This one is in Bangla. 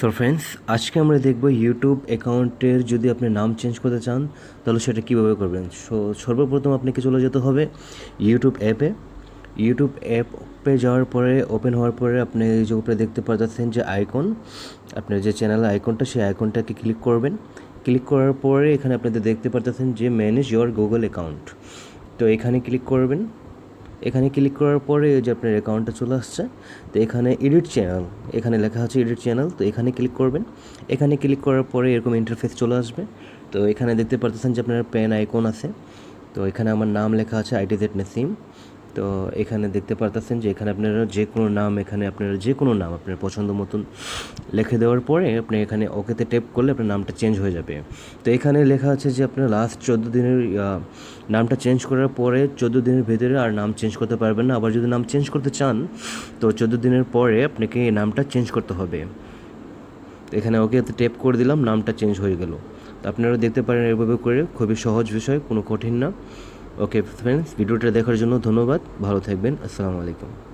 সো ফ্রেন্ডস আজকে আমরা দেখব ইউটিউব অ্যাকাউন্টের যদি আপনি নাম চেঞ্জ করতে চান, তাহলে সেটা কীভাবে করবেন? সো সর্বপ্রথম আপনাকে চলে যেতে হবে ইউটিউব অ্যাপে ইউটিউব অ্যাপে যাওয়ার পরে ওপেন হওয়ার পরে আপনি এই যে উপরে দেখতে পাচ্ছেন যে আইকন আপনার যে চ্যানেলের আইকনটা সেই আইকনটাকে ক্লিক করবেন। ক্লিক করার পরে এখানে আপনাদের দেখতে পাচ্ছেন যে ম্যানেজ ইয়োর গুগল অ্যাকাউন্ট তো এখানে ক্লিক করবেন। এখানে ক্লিক করার পরে যে আপনার অ্যাকাউন্টটা চলে আসছে, তো এখানে এডিট চ্যানেল এখানে লেখা আছে এডিট চ্যানেল তো এখানে ক্লিক করবেন। এখানে ক্লিক করার পরে এরকম ইন্টারফেস চলে আসবে। তো এখানে দেখতে পারতেছেন যে আপনার পেন আইকন আছে। তো এখানে আমার নাম লেখা আছে আইটি জেড নাসিম তো এখানে দেখতে পারতেছেন যে এখানে আপনারা যে কোনো নাম, এখানে আপনারা যে কোনো নাম আপনার পছন্দ মতন লিখে দেওয়ার পরে আপনি এখানে ওকেতে টেপ করলে আপনার নামটা চেঞ্জ হয়ে যাবে। তো এখানে লেখা আছে যে আপনার লাস্ট চোদ্দ দিনের নামটা চেঞ্জ করার পরে চোদ্দ দিনের ভেতরে আর নাম চেঞ্জ করতে পারবেন না। আবার যদি নাম চেঞ্জ করতে চান, তো চোদ্দ দিনের পরে আপনাকে এই নামটা চেঞ্জ করতে হবে। এখানে ওকে টেপ করে দিলাম, নামটা চেঞ্জ হয়ে গেল। তো আপনারা দেখতে পারেন এভাবে করে, খুবই সহজ বিষয়, কোনো কঠিন না। ওকে ফ্রেন্ডস ভিডিওটা দেখার জন্য ধন্যবাদ। ভালো থাকবেন। আসসালামু আলাইকুম।